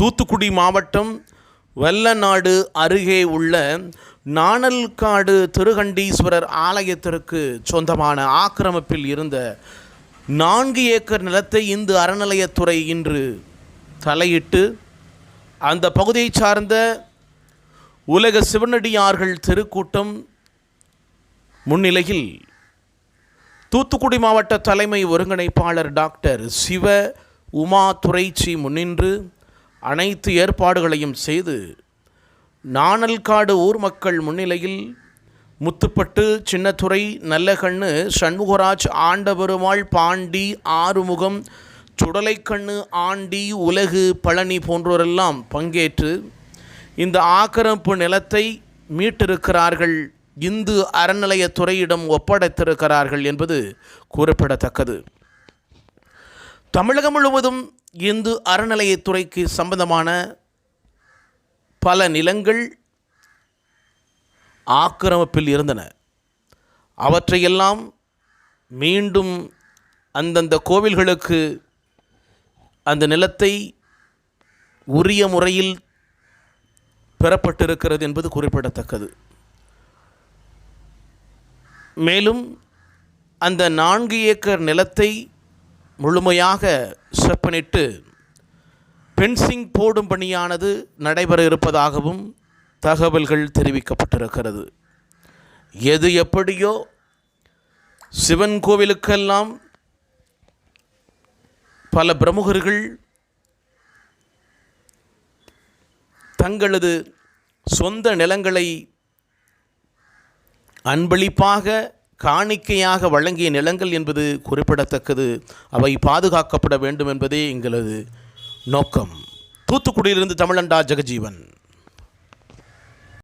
தூத்துக்குடி மாவட்டம் வெள்ளநாடு அருகே உள்ள நாணல்காடு திருகண்டீஸ்வரர் ஆலயத்திற்கு சொந்தமான ஆக்கிரமிப்பில் இருந்த நான்கு ஏக்கர் நிலத்தை இந்து அறநிலையத்துறை இன்று தலையிட்டு அந்த பகுதியைச் சார்ந்த உலக சிவனடியார்கள் திருக்கூட்டம் முன்னிலையில் தூத்துக்குடி மாவட்ட தலைமை ஒருங்கிணைப்பாளர் டாக்டர் சிவ உமா துரைச்சி முன்னின்று அனைத்து ஏற்பாடுகளையும் செய்து நாணல்காடு ஊர் மக்கள் முன்னிலையில் முத்துப்பட்டு சின்னத்துறை நல்லகண்ணு சண்முகராஜ் ஆண்டபெருமாள் பாண்டி ஆறுமுகம் சுடலைக்கண்ணு ஆண்டி உலகு பழனி போன்றோரெல்லாம் பங்கேற்று இந்த ஆக்கிரமிப்பு நிலத்தை மீட்டிருக்கிறார்கள். இந்து அறநிலையத்துறையிடம் ஒப்படைத்திருக்கிறார்கள் என்பது குறிப்பிடத்தக்கது. தமிழகம் முழுவதும் இந்து அறநிலையத்துறைக்கு சம்பந்தமான பல நிலங்கள் ஆக்கிரமிப்பில் இருந்தன. அவற்றையெல்லாம் மீண்டும் அந்தந்த கோவில்களுக்கு அந்த நிலத்தை உரிய முறையில் பெறப்பட்டிருக்கிறது என்பது குறிப்பிடத்தக்கது. மேலும் அந்த நான்கு ஏக்கர் நிலத்தை முழுமையாக செப்பனிட்டு பென்சிங் போடும் பணியானது நடைபெற இருப்பதாகவும் தகவல்கள் தெரிவிக்கப்பட்டிருக்கிறது. எது எப்படியோ சிவன் கோவிலுக்கெல்லாம் பல பிரமுகர்கள் தங்களது சொந்த நிலங்களை அன்பளிப்பாக காணிக்கையாக வழங்கிய நிலங்கள் என்பது குறிப்பிடத்தக்கது. அவை பாதுகாக்கப்பட வேண்டும் என்பதே எங்களது நோக்கம். தூத்துக்குடியிலிருந்து தமிழண்டா ஜெகஜீவன்.